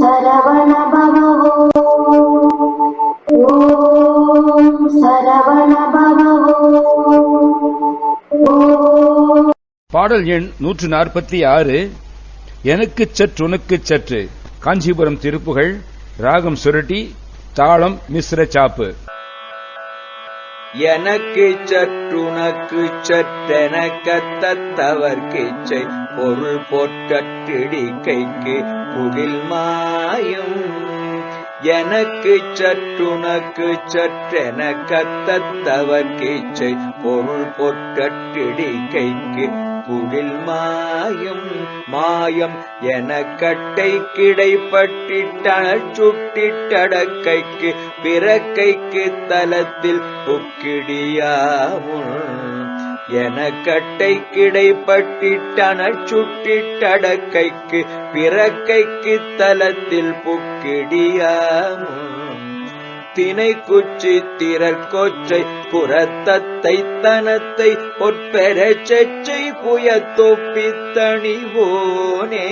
சரவண பவோ ஓம் சரவண பவோ பாடல் எண் நூற்று நாற்பத்தி ஆறு. எனக்கு சற்று உனக்கு சற்று. காஞ்சிபுரம் திருப்புகள் ராகம் சுரட்டி தாளம் மிஸ்ர சாப்பு. எனக்கு சற்றுனக்கு சற்றெனக்கத்தவர்க்கிச்சை பொருள் போற்றிடிக்கைக்கு குடில் மாயும். எனக்கு சற்றுனக்கு சற்றென சற்றெனக்கத்தவர்க்கிச்சை பொருள் போற்றிடிக்கைக்கு குடில் மாயும். மாயம் என கட்டை கிடைப்பட்டிட்ட சுட்டிட்டடக்கைக்கு பிறக்கைக்கு தலத்தில் புக்கிடியாவும் என கட்டை கிடைப்பட்டிட்டன சுட்டிட்டடக்கைக்கு பிறக்கைக்கு தலத்தில் புக்கிடியாவும் தினை குச்சி திரற்கொச்சை புறத்தத்தை தனத்தை பொற்பெற செச்சை புயத்தொப்பி தணிவோனே.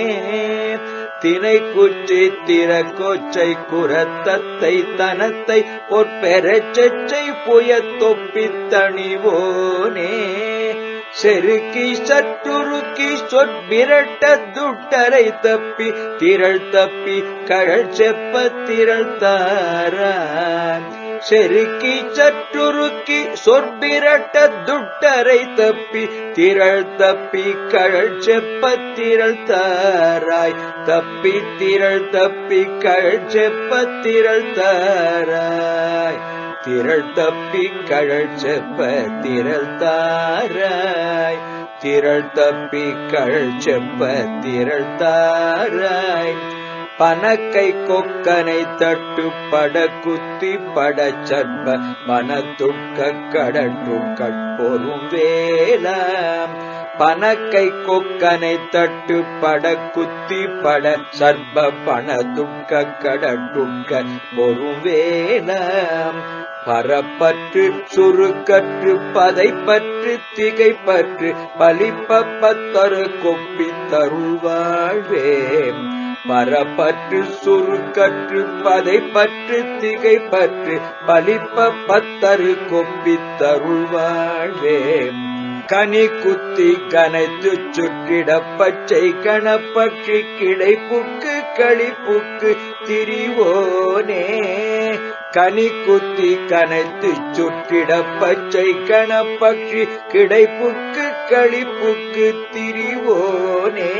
தினை குச்சி திறக்கொச்சை குரத்தத்தை தனத்தை பொற்பெற செச்சை புயத்தொப்பி தணிவோனே. செருக்கி சற்றுருக்கி சொற்பிரட்ட துட்டரை தப்பி திரள் தப்பி கழல் செப்ப திரள் தாரான் செருக்கி சற்றுருக்கி சொற்பிரட்ட துட்டரை தப்பி திரள் தப்பி கழல் செப்ப திரள் தாராய். தப்பி திரள் தப்பி கழல் செப்ப திரள் தாராய் திரள் தப்பி கழல் செப்ப திரள் தாராய். திரள் தப்பி கழல் செப்ப திரள் தாராய். பனக்கை கொக்கனை தட்டு பட குத்தி பட சற்ப மனத்துட்க கடற்று கட்பொரும் வேலாம் பனக்கை கொக்கனை தட்டு பட குத்தி பட சர்ப பணதுட்க கடற்றுட்க பொறும் வேலாம் பரப்பற்று சுருக்கற்று பதைப்பற்று திகைப்பற்று பலிப்பத்தரு கொப்பி தருள்வாழ்வேம் பரப்பற்று சுருக்கற்று பதைப்பற்று திகைப்பற்று பலிப்பத்தரு கொப்பி தருள்வாழ்வேம் கனி குத்தி கனைத்து சுற்றிட பச்சை கணப்பற்றி கிடைப்புக்கு களிப்புக்கு திரிவோனே. கனி குத்தி கனைத்து சுற்றிட பச்சை கணப்பற்றி கிடைப்புக்கு களிப்புக்கு திரிவோனே.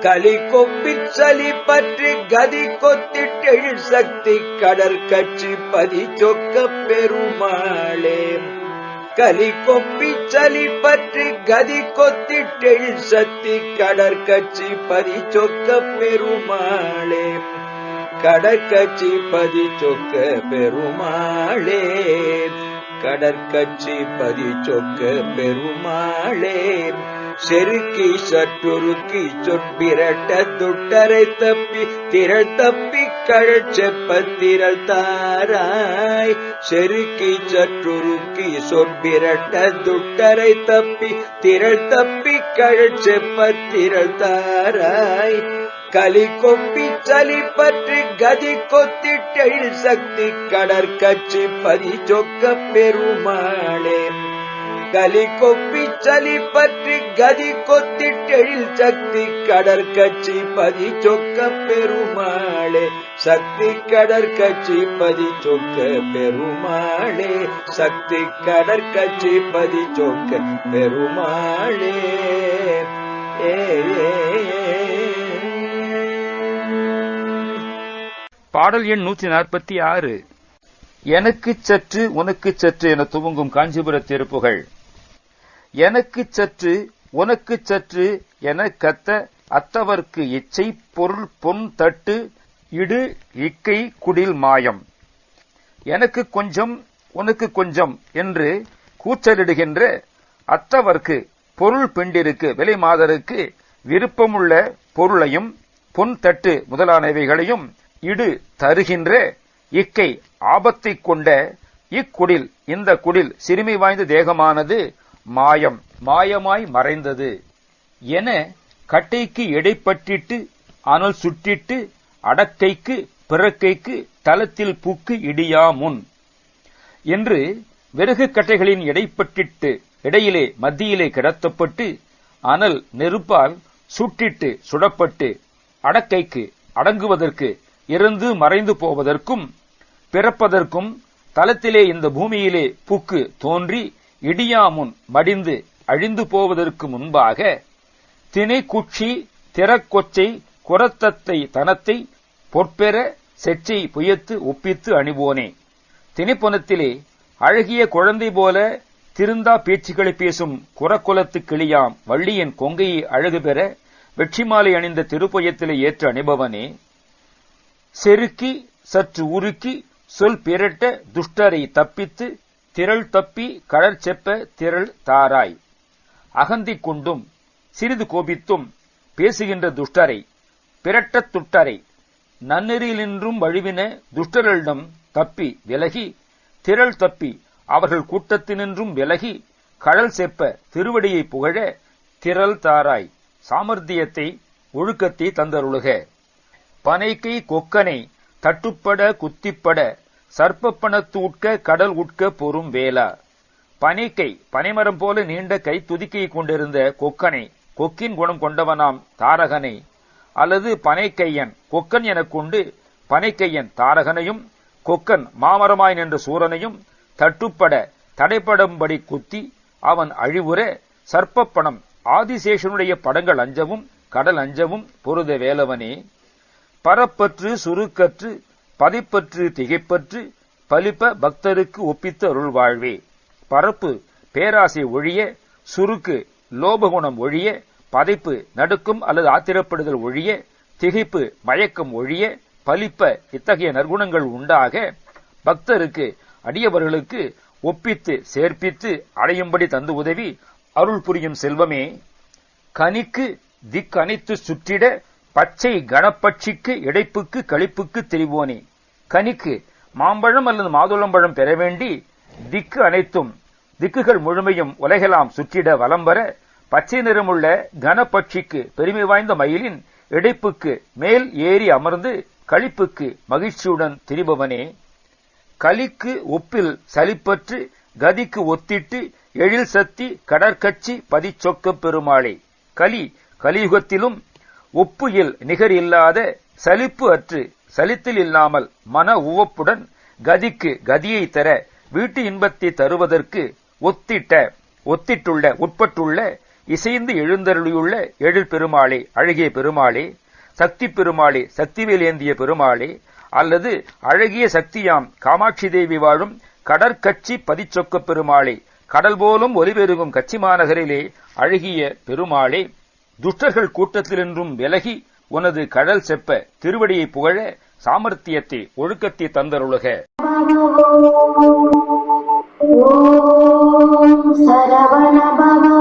களி கொப்பி சலி பற்றி கதி கொத்திட்டெழு சக்தி கடற்கட்சி பதி சொக்க பெருமாளே கலி கொப்பி சலி பற்றி கதி கொத்திட்டெழு சத்தி கடற்கட்சி பதி சொக்க பெருமாளே. கடற்கட்சி பதி சொக்க பெருமாளே. கடற்கட்சி பதி சொக்க பெருமாளே. செருக்கி சற்றுருக்கி சொற்பிரட்ட துட்டரை தப்பி திரள் தப்பி கழல் செப்ப தாராய். செருக்கி சற்றுருக்கி சொற்பிரட்ட துட்டரை தப்பி திரள் தப்பி கழல் செப்ப தாராய். கலி கொப்பி சலி பற்றி கதி கொத்திட்டெழில் சக்தி கடற்கட்சி பதி சொக்க பெருமாளே. கலி கொப்பி சலி பற்றி கதி கொத்திட்டெழில் சக்தி கடற்கட்சி பதி சொக்க பெருமாளே. சக்தி கடற்கட்சி பதி சொக்க பெருமாளே. சக்தி கடற்கட்சி பதி சொக்க பெருமாளே. பாடல் எண் நூற்றி நாற்பத்தி ஆறு. எனக்கு சற்று உனக்கு சற்று என துவங்கும் காஞ்சிபுர திருப்புகள். எனக்கு சற்று உனக்கு சற்று என கத்த அத்தவர்க்கு இச்சை பொருள் பொன் தட்டு இடு இக்கை குடில் மாயம். எனக்கு கொஞ்சம் உனக்கு கொஞ்சம் என்று கூச்சலிடுகின்ற அத்தவர்க்கு பொருள் பெண்டிருக்கு விலை மாதருக்கு விருப்பமுள்ள பொருளையும் பொன் தட்டு முதலானவைகளையும் இடு தருகின்ற இக்கை ஆபத்தை கொண்ட இக்குடில் இந்த குடில் சிறுமி வாய்ந்த தேகமானது மாயம் மாயமாய் மறைந்தது என கட்டைக்கு எடைப்பட்டிட்டு அனல் சுட்டிட்டு அடக்கைக்கு பிறக்கைக்கு தலத்தில் புக்கு இடியா முன் என்று விறகு கட்டைகளின் இடைப்பட்டிட்டு இடையிலே மத்தியிலே கிடத்தப்பட்டு அனல் நெருப்பால் சுட்டிட்டு சுடப்பட்டு அடக்கைக்கு அடங்குவதற்கு இறந்து மறைந்து போவதற்கும் பிறப்பதற்கும் தலத்திலே இந்த பூமியிலே புக்கு தோன்றி இடியாமுன் மடிந்து அழிந்து போவதற்கு முன்பாக தினை குச்சி திறக்கொச்சை குரத்தத்தை தனத்தை பொற்பெற செச்சை புயத்து ஒப்பித்து அணிவோனே. தினைப்பனத்திலே அழகிய குழந்தை போல திருந்தா பேச்சுக்களை பேசும் குரக்குலத்து கிளியாம் வள்ளியின் கொங்கையை அழகு பெற வெற்றிமாலை அணிந்த திருப்பொயத்திலே ஏற்று அணிபவனே. செருக்கி சற்று உருக்கி சொல் பிறட்ட துஷ்டரை தப்பித்து திரள் தப்பி கடற் செப்ப திரள் தாராய். அகந்தி கொண்டும் சிறிது கோபித்தும் பேசுகின்ற துஷ்டரை பிறட்டத் துட்டரை நன்னெறியிலின்றும் வழுவின துஷ்டர்களிடம் தப்பி விலகி திரள் தப்பி அவர்கள் கூட்டத்தினின்றும் விலகி கடல் செப்ப திருவடியை புகழ திரள் தாராய் சாமர்த்தியத்தை ஒழுக்கத்தை தந்தருளுக. பனைக்கை கொக்கனை தட்டுப்பட குத்திப்பட சர்ப்பப்பணத்து உட்க கடல் உட்க பொறும் வேலா பனைக்கை பனைமரம் போல நீண்ட கை துதிக்கையை கொண்டிருந்த கொக்கனை கொக்கின் குணம் கொண்டவனாம் தாரகனை. அல்லது பனைக்கையன் கொக்கன் எனக் கொண்டு பனைக்கையன் தாரகனையும் கொக்கன் மாமரமாய் நின்ற சூரனையும் தட்டுப்பட தடைப்படும்படி குத்தி அவன் அழிவுற சர்ப்பப்பணம் ஆதிசேஷனுடைய படங்கள் அஞ்சவும் கடல் அஞ்சவும் பொருத வேலவனே. பரப்பற்று சுருக்கற்று பதிப்பற்று திகைப்பற்று பலிப்ப பக்தருக்கு ஒப்பித்த அருள் வாழ்வே பரப்பு பேராசை ஒழிய சுருக்கு லோபகுணம் ஒழிய பதைப்பு நடுக்கும் அல்லது ஆத்திரப்படுதல் ஒழிய திகைப்பு மயக்கம் ஒழிய பலிப்ப இத்தகைய நற்குணங்கள் உண்டாக பக்தருக்கு அடியவர்களுக்கு ஒப்பித்து சேர்ப்பித்து அடையும்படி தந்து உதவி அருள் புரியும் செல்வமே. கனிக்கு திக்கனைத்து சுற்றிட பச்சை கணப்பட்சிக்கு இடைப்புக்கு களிப்புக்கு தெரிவோனே. கனிக்கு மாம்பழம் அல்லது மாதுளம்பழம் பெற வேண்டி திக்கு அனைத்தும் திக்குகள் முழுமையும் உலகெல்லாம் சுற்றிட வலம் வர பச்சை நிறமுள்ள கனப்பட்சிக்கு பெருமை வாய்ந்த மயிலின் இடைப்புக்கு மேல் ஏறி அமர்ந்து களிப்புக்கு மகிழ்ச்சியுடன் திரிபவனே. கலிக்கு ஒப்பில் சலிப்பற்று கதிக்கு ஒத்திட்டு எழில் சத்தி கடற்கட்சி பதிச்சொக்க பெருமாளே. கலி கலியுகத்திலும் ஒப்புயில் நிகர் இல்லாத சலிப்பு அற்று சலித்தில் இல்லாமல் மன உவப்புடன் கதிக்கு கதியை தர வீட்டு இன்பத்தை தருவதற்கு ஒத்திட்ட ஒத்திட்டுள்ள உட்பட்டுள்ள இசைந்து எழுந்தருளியுள்ள எழில் பெருமாளே அழகிய பெருமாளே சக்தி பெருமாளே சக்திவேலேந்திய பெருமாளே அல்லது அழகிய சக்தியாம் காமாட்சி தேவி வாழும் கடற்கட்சி பதிச்சொக்க பெருமாளே கடல் போலும் ஒலிபெருகும் கட்சி மாநகரிலே அழகிய பெருமாளே. துஷ்டர்கள் கூட்டத்திலென்றும் விலகி உனது கடல் செப்ப திருவடியை புகழ சாமர்த்தியத்தை ஒழுக்கத்தை தந்தருளுக. சரவணபவ